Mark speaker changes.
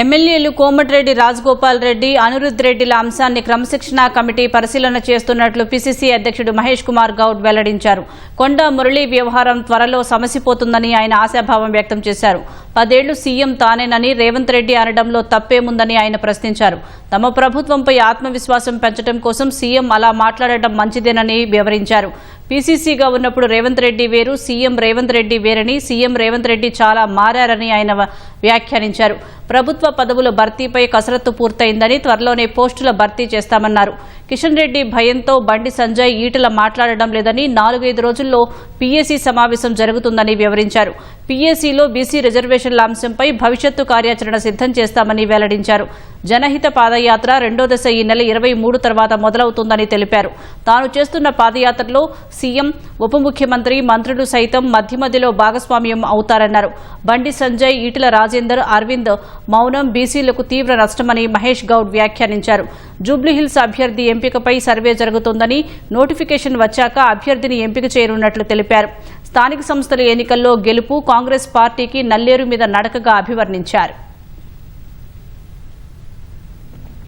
Speaker 1: ఎమ్మెల్యేలు కోమటిరెడ్డి రాజగోపాల్ రెడ్డి అనిరుద్ రెడ్డిల అంశాన్ని క్రమశిక్షణా కమిటీ పరిశీలన చేస్తున్నట్లు పిసిసి అధ్యక్షుడు మహేష్ కుమార్ గౌడ్ వెల్లడించారు. కొండ మురళీ వ్యవహారం త్వరలో సమసిపోతుందని ఆయన ఆశాభావం వ్యక్తం చేశారు. పదేళ్ళు సీఎం తానేనని రేవంత్ రెడ్డి అనడంలో తప్పేముందని ఆయన ప్రశ్నించారు. తమ ప్రభుత్వంపై ఆత్మవిశ్వాసం పెంచడం కోసం సీఎం అలా మాట్లాడటం మంచిదేనని వివరించారు. పీసీసీగా ఉన్నప్పుడు రేవంత్ రెడ్డి వేరు సీఎం రేవంత్ రెడ్డి వేరని సీఎం రేవంత్ రెడ్డి చాలా మారారని ఆయన వ- వ్యాఖ్యానించారు. ప్రభుత్వ పదవుల భర్తీపై కసరత్తు పూర్తయిందని త్వరలోనే పోస్టుల భర్తీ చేస్తామన్నారు. కిషన్ రెడ్డి భయంతో బండి సంజయ్ ఈటల మాట్లాడడం లేదని నాలుగైదు రోజుల్లో పీఏసీ సమావేశం జరుగుతుందని వివరించారు. పీఏసీలో బీసీ రిజర్వేషన్ల అంశంపై భవిష్యత్తు కార్యాచరణ సిద్ధం చేస్తామని వెల్లడించారు. జనహిత పాదయాత్ర రెండో దశ ఈ నెల ఇరవై మూడు తర్వాత మొదలవుతుందని తెలిపారు. తాను చేస్తున్న పాదయాత్రలో సీఎం ఉప ముఖ్యమంత్రి మంత్రులు సైతం మధ్య మధ్యలో భాగస్వామ్యం అవుతారన్నారు. బండి సంజయ్ ఈటల రాజేందర్ అరవింద్ మౌనం బీసీలకు తీవ్ర నష్టమని మహేష్ గౌడ్ వ్యాఖ్యానించారు. జూబ్లీహిల్స్ అభ్యర్థి ఎంపికపై సర్వే జరుగుతోందని నోటిఫికేషన్ వచ్చాక అభ్యర్థిని ఎంపిక చేయనున్నట్లు తెలిపారు. స్థానిక సంస్థల ఎన్నికల్లో గెలుపు కాంగ్రెస్ పార్టీకి నల్లేరు మీద నడకగా అభివర్ణించారు.